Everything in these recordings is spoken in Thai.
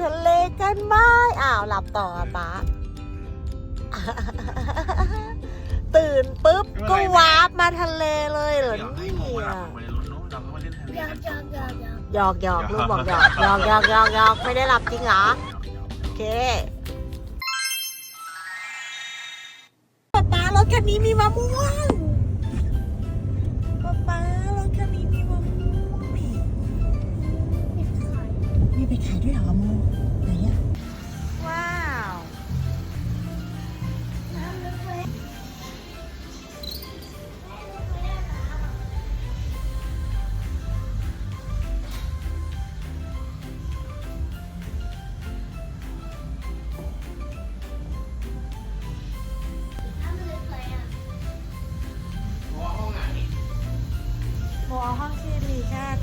ทะเลกันไหมอ้าวหลับต่ออะป๊าตื่นปุ๊บก็วาร์ปมาทะเลเลยเหรออยากให้เนี่โมเวลายผมไปในรถเนอะเราก็มาเล่นทะเลยากักนยากยากยากหยอกหยอกลูกบอกหยอกหยอกหยอกหยอกหยอกไม่ได้หลับจริงเหรอโอเคป๊าป๊ารถคันนี้มีมะม่วง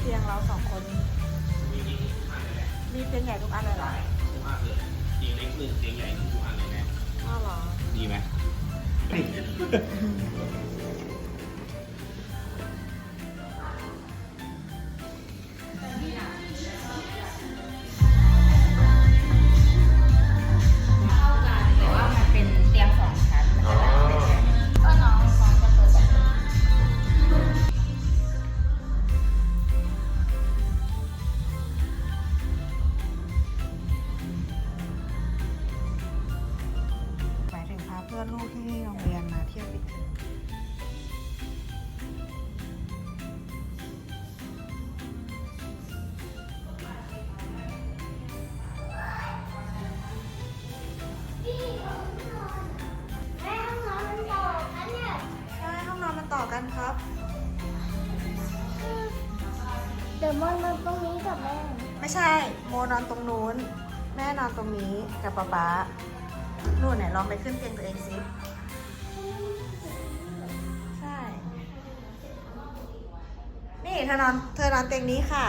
มีแค่เตียงเราสองคน มีเตียงใหญ่ทุกอันเลยเหรอมากเลยเตียงเล็กหนึ่งเตียงใหญ่หนึ่งทุกอันเลยแม่อ้าวเหรอดีไหม กันครับ เดี๋ยวมันนอนตรงนี้กับแม่ไม่ใช่ โมนอนตรงนู้น แม่นอนตรงนี้กับป๊าป๊านู่นไหนลองไปขึ้นเตียงตัวเองสิใช่ นี่เธอนอนเธอนอนเตียงนี้ค่ะ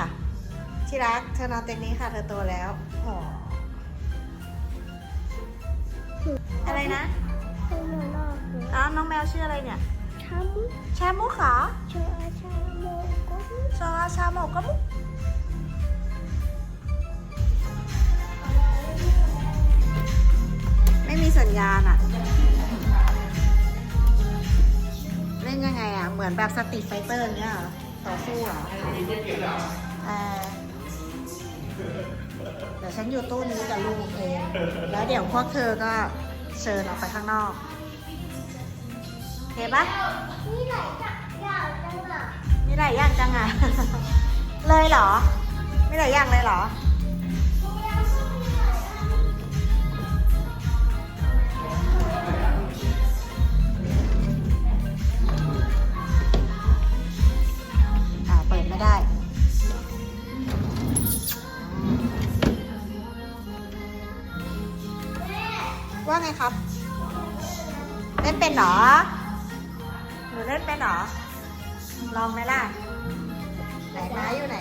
ที่รักเธอนอนเตียงนี้ค่ะ เธอโตแล้วโอ้อะไรนะให้หนูนอนดูอ้าวน้องแมวชื่ออะไรเนี่ย ช้ำชามุค่ะเชื่อชาโมก็ชาชาโมกะมุไม่มีสัญญาณอะเล่นยังไงอะเหมือนแบบสตรีทไฟเตอร์เงี้ยเหรอต่อสู้เหรอเออเดี๋ยวฉันอยู่ตู้นี้กับลูกเอง แล้วเดี๋ยวพวกเธอก็เชิญออกไปข้างนอกโอ เคปะนี่ไหนจักยาวจังอะมีหลายอย่างจังอะเลยเหรอ มีหลายอย่างเลยเหรออ่าเปิดไม่ได้ว่าไงครับเล่นเป็นเหรอ หนูเล่นเป็นเหรอ ลองไหมล่ะ ไหนม้าอยู่ไหน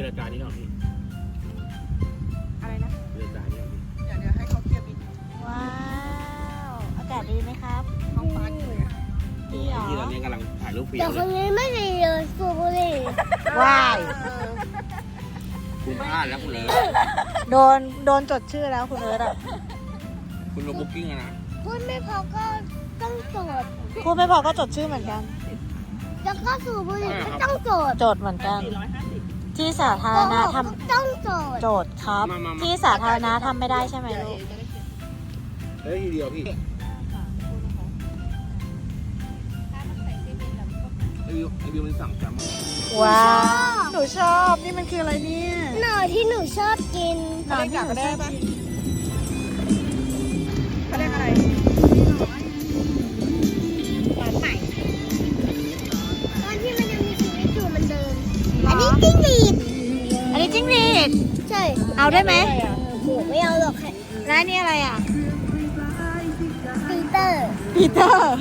จรจานี่ก่อนพี่อะไรนะ เจรจานี่ก่อนพี่เดี๋ยวเดี๋ยวให้เขาเคลียร์บินว้าว อากาศดีไหมครับท้องฟ้าดีเลยอะดีเหรอที่ตอนนี้กำลังถ่ายรูปฟิล์แต่มคนนี้ไม่ดีเลยสูบบุหรี่ว้ายคุณพลาดแล้วคุณเลยโดน โดนจดชื่อแล้วคุณเอิร์ธอะคุณลงบุ๊กิ้งอะนะ พูดไม่พอก็ต้องโจทย์พูดไม่พอก็จดชื่อเหมือนกัน แล้วก็สูบบุหรี่ก็ต้องโจทย์โจทย์เหมือนกัน ที่สาธารณะทำต้องโจทย์โจทย์ครับที่สาธารณะทำไม่ได้ใช่ไหมลูกเฮ้ยทีเดียวพี่ไอวิวไอวิวมันสั่งจำว้าวหนูชอบนี่มันคืออะไรเนี่ยหน่อที่หนูชอบกินหนอนที่หนูชอบกิน ได้ไหมหนูไม่เอาหรอกค่ะแล้วอันนี่อะไรอะปีเตอร์ปีเตอร์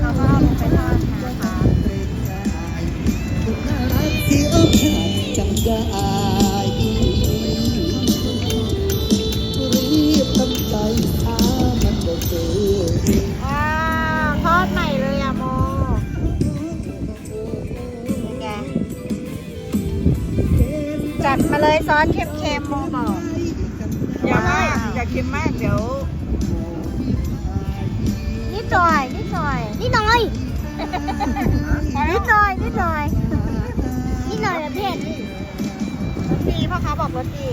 เขาก็เอาลงไปทอ เลยซอสเค็มๆโมบอกอย่าไม่ว้าวอย่าเค็มมากเดี๋ยวนิดหน่อยนิดหน่อยนี่หน่อยนิดหน่อยนิดหน่อยนี่หน่อยละเผ็ดรสดีพ่อค้าบอกรสดี